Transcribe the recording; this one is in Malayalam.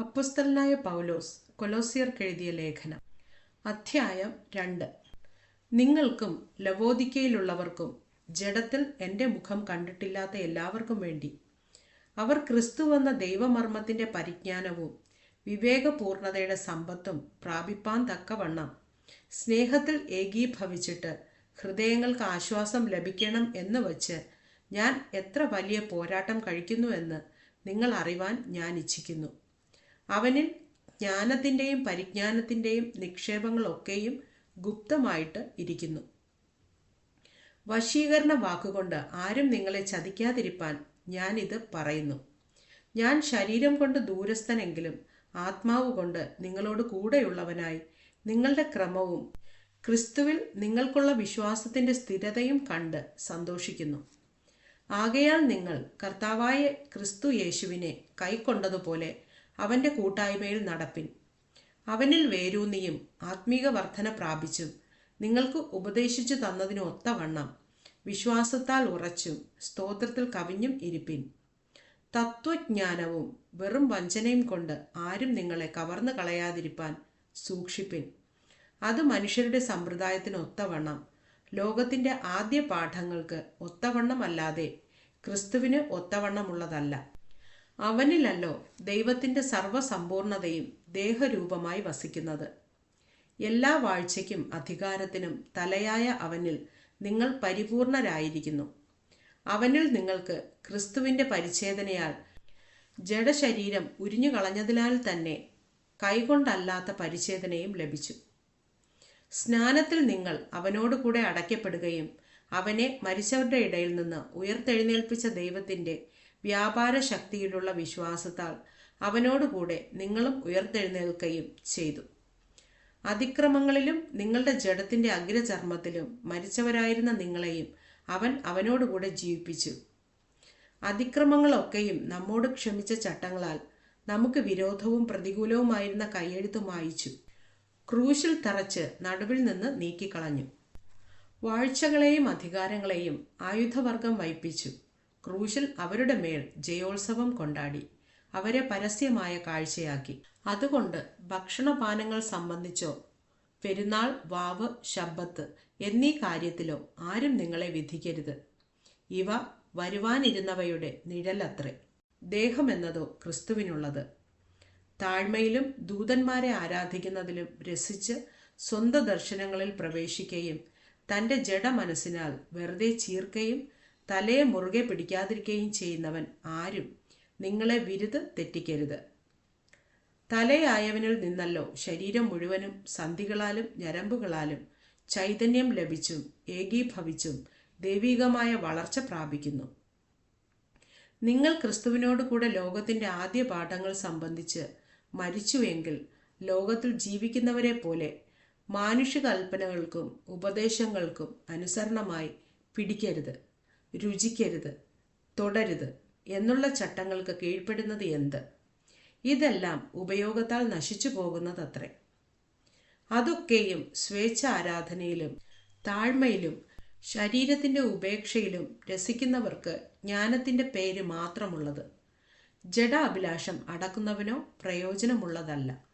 അപ്പസ്തലനായ പൗലോസ് കൊലോസിയർക്കെഴുതിയ ലേഖനം. അധ്യായം രണ്ട്. നിങ്ങൾക്കും ലവോദിക്കയിലുള്ളവർക്കും ജഡത്തിൽ എന്റെ മുഖം കണ്ടിട്ടില്ലാത്ത എല്ലാവർക്കും വേണ്ടി അവർ ക്രിസ്തുവെന്ന ദൈവമർമ്മത്തിന്റെ പരിജ്ഞാനവും വിവേകപൂർണതയുടെ സമ്പത്തും പ്രാപിപ്പാൻ തക്കവണ്ണം സ്നേഹത്തിൽ ഏകീഭവിച്ചിട്ട് ഹൃദയങ്ങൾക്ക് ആശ്വാസം ലഭിക്കണം എന്ന് വച്ച് ഞാൻ എത്ര വലിയ പോരാട്ടം കഴിക്കുന്നുവെന്ന് നിങ്ങൾ അറിവാൻ ഞാൻ ഇച്ഛിക്കുന്നു. അവനിൽ ജ്ഞാനത്തിന്റെയും പരിജ്ഞാനത്തിന്റെയും നിക്ഷേപങ്ങളൊക്കെയും ഗുപ്തമായിട്ട് ഇരിക്കുന്നു. വശീകരണ വാക്കുകൊണ്ട് ആരും നിങ്ങളെ ചതിക്കാതിരിപ്പാൻ ഇത് പറയുന്നു. ഞാൻ ശരീരം കൊണ്ട് ദൂരസ്ഥനെങ്കിലും ആത്മാവ് കൊണ്ട് നിങ്ങളോട് കൂടെയുള്ളവനായി നിങ്ങളുടെ ക്രമവും ക്രിസ്തുവിൽ നിങ്ങൾക്കുള്ള വിശ്വാസത്തിന്റെ സ്ഥിരതയും കണ്ട് സന്തോഷിക്കുന്നു. ആകയാൽ നിങ്ങൾ കർത്താവായ ക്രിസ്തു യേശുവിനെ കൈക്കൊണ്ടതുപോലെ അവന്റെ കൂട്ടായ്മയിൽ നടപ്പിൻ. അവനിൽ വേരൂന്നിയും ആത്മീക വർധന പ്രാപിച്ചും നിങ്ങൾക്ക് ഉപദേശിച്ചു തന്നതിന് ഒത്തവണ്ണം വിശ്വാസത്താൽ ഉറച്ചും സ്തോത്രത്തിൽ കവിഞ്ഞും ഇരിപ്പിൻ. തത്വജ്ഞാനവും വെറും വഞ്ചനയും കൊണ്ട് ആരും നിങ്ങളെ കവർന്നു കളയാതിരിപ്പാൻ സൂക്ഷിപ്പിൻ. അത് മനുഷ്യരുടെ സമ്പ്രദായത്തിന് ഒത്തവണ്ണം ലോകത്തിന്റെ ആദ്യ പാഠങ്ങൾക്ക് ഒത്തവണ്ണമല്ലാതെ ക്രിസ്തുവിന് ഒത്തവണ്ണമുള്ളതല്ല. അവനിലല്ലോ ദൈവത്തിന്റെ സർവസമ്പൂർണതയും ദേഹരൂപമായി വസിക്കുന്നത്. എല്ലാ വാഴ്ചയ്ക്കും അധികാരത്തിനും തലയായ അവനിൽ നിങ്ങൾ പരിപൂർണരായിരിക്കുന്നു. അവനിൽ നിങ്ങൾക്ക് ക്രിസ്തുവിന്റെ പരിച്ഛേദനയാൽ ജഡശരീരം ഉരിഞ്ഞു കളഞ്ഞതിനാൽ തന്നെ കൈകൊണ്ടല്ലാത്ത പരിച്ഛേദനയും ലഭിച്ചു. സ്നാനത്തിൽ നിങ്ങൾ അവനോട് കൂടെ അടയ്ക്കപ്പെടുകയും അവനെ മരിച്ചവരുടെ ഇടയിൽ നിന്ന് ഉയർത്തെഴുന്നേൽപ്പിച്ച ദൈവത്തിന്റെ വ്യാപാര ശക്തിയിലുള്ള വിശ്വാസത്താൽ അവനോടുകൂടെ നിങ്ങളും ഉയർത്തെഴുന്നേൽക്കുകയും ചെയ്തു. അതിക്രമങ്ങളിലും നിങ്ങളുടെ ജഡത്തിന്റെ അഗ്രചർമ്മത്തിലും മരിച്ചവരായിരുന്ന നിങ്ങളെയും അവൻ അവനോടുകൂടെ ജീവിപ്പിച്ചു. അതിക്രമങ്ങളൊക്കെയും നമ്മോട് ക്ഷമിച്ച ചട്ടങ്ങളാൽ നമുക്ക് വിരോധവും പ്രതികൂലവുമായിരുന്ന കയ്യെഴുത്തും മായിച്ചു ക്രൂശിൽ തറച്ച് നടുവിൽ നിന്ന് നീക്കിക്കളഞ്ഞു. വാഴ്ചകളെയും അധികാരങ്ങളെയും ആയുധവർഗം വയ്പ്പിച്ചു ക്രൂശിൽ അവരുടെ മേൽ ജയോത്സവം കൊണ്ടാടി. അവരെ പരസ്യമായ കാഴ്ചയാക്കി. അതുകൊണ്ട് ഭക്ഷണപാനങ്ങൾ സംബന്ധിച്ചോ പെരുന്നാൾ വാവ് ശബ്ബത്ത് എന്നീ കാര്യത്തിലോ ആരും നിങ്ങളെ വിധിക്കരുത്. ഇവ വരുവാനിരുന്നവയുടെ നിഴലത്രേ. ദേഹമെന്നതോ ക്രിസ്തുവിനുള്ളത്. താഴ്മയിലും ദൂതന്മാരെ ആരാധിക്കുന്നതിലും രസിച്ച് സ്വന്ത ദർശനങ്ങളിൽ പ്രവേശിക്കുകയും തന്റെ ജഡമനസ്സിനാൽ വെറുതെ ചീർക്കുകയും തലയെ മുറുകെ പിടിക്കാതിരിക്കുകയും ചെയ്യുന്നവൻ ആരും നിങ്ങളെ വിരുത് തെറ്റിക്കരുത്. തലയായവനിൽ നിന്നല്ലോ ശരീരം മുഴുവനും സന്ധികളാലും ഞരമ്പുകളാലും ചൈതന്യം ലഭിച്ചും ഏകീഭവിച്ചും ദൈവികമായ വളർച്ച പ്രാപിക്കുന്നു. നിങ്ങൾ ക്രിസ്തുവിനോട് കൂടെ ലോകത്തിന്റെ ആദ്യ പാഠങ്ങൾ സംബന്ധിച്ച് മരിച്ചുവെങ്കിൽ ലോകത്തിൽ ജീവിക്കുന്നവരെ പോലെ മാനുഷിക കൽപ്പനകൾക്കും ഉപദേശങ്ങൾക്കും അനുസരണമായി പിടിക്കരുത്. രുചിക്കരുത് തുടരുത് എന്നുള്ള ചട്ടങ്ങൾക്ക് കീഴ്പ്പെടുന്നത് എന്ത്? ഇതെല്ലാം ഉപയോഗത്താൽ നശിച്ചു പോകുന്നതത്രേ. അതൊക്കെയും സ്വേച്ഛ ആരാധനയിലും താഴ്മയിലും ശരീരത്തിന്റെ ഉപേക്ഷയിലും രസിക്കുന്നവർക്ക് ജ്ഞാനത്തിന്റെ പേര് മാത്രമുള്ളത്. ജഡ അഭിലാഷം അടക്കുന്നവനോ പ്രയോജനമുള്ളതല്ല.